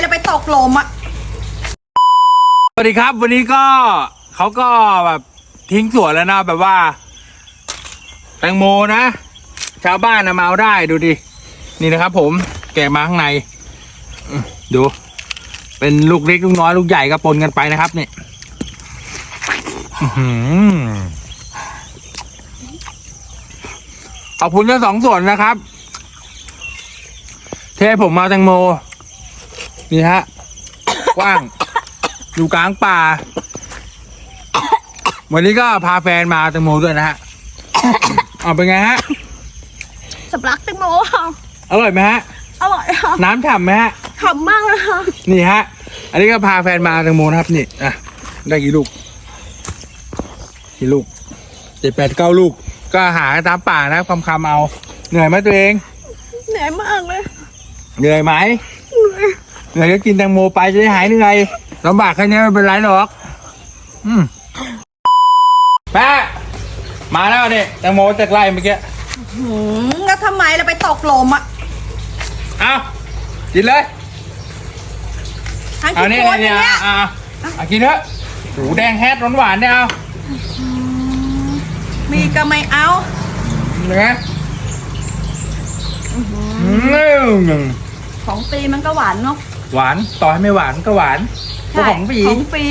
แล้วไปตกลมอะ สวัสดีครับ วันนี้ก็เขาก็แบบทิ้งสวนแล้วนะแบบว่า แตงโมนะ ชาวบ้านนะมาเอาได้ดูดิ นี่นะครับ ผมแกะมาข้างในดู เป็นลูกเล็กลูกน้อยลูกใหญ่ก็ปนกันไปนะครับนี่อื้อหือขอบคุณทั้งสองส่วนนะครับ เทผมมาแตงโม นี่ฮะ กว้าง อยู่กลางป่า วันนี้ก็พาแฟนมาแตงโมด้วยนะฮะ เอาเป็นไงฮะ สำลักแตงโมค่ะ อร่อยไหมฮะ อร่อยค่ะน้ำฉ่ำไหมฮะ ขำมากเลยค่ะ นี่ฮะ อันนี้ก็พาแฟนมาแตงโมนะครับนี่ อะ ได้กี่ลูก กี่ลูกเจ็ดแปดเก้าลูก ก็หาตามป่านะคำคำๆเอา เหนื่อยไหมตัวเอง เหนื่อยมากเลย เหนื่อยไหมเหนื่อย เหนื่อยก็กินแตงโมไปจะได้หายเหนื่อยลำบากแค่นี้ไม่เป็นไรหรอก อืมแม่มาแล้วเนี่ยแตงโมจากไร่เมื่อกี้หืมแล้วทำไมเราไปตกหลมอะเอากินเลยทั้งเอากี่นี่คนนี่เนี่ยอะอะเอากินเถอะหูแดงแฮดหวานๆเนี่ยเอามีก็ไม่เอาเนื้ออืมของตีมันก็หวานเนาะ หวานต่อให้ไม่หวานก็หวานก็ของปีของฟรี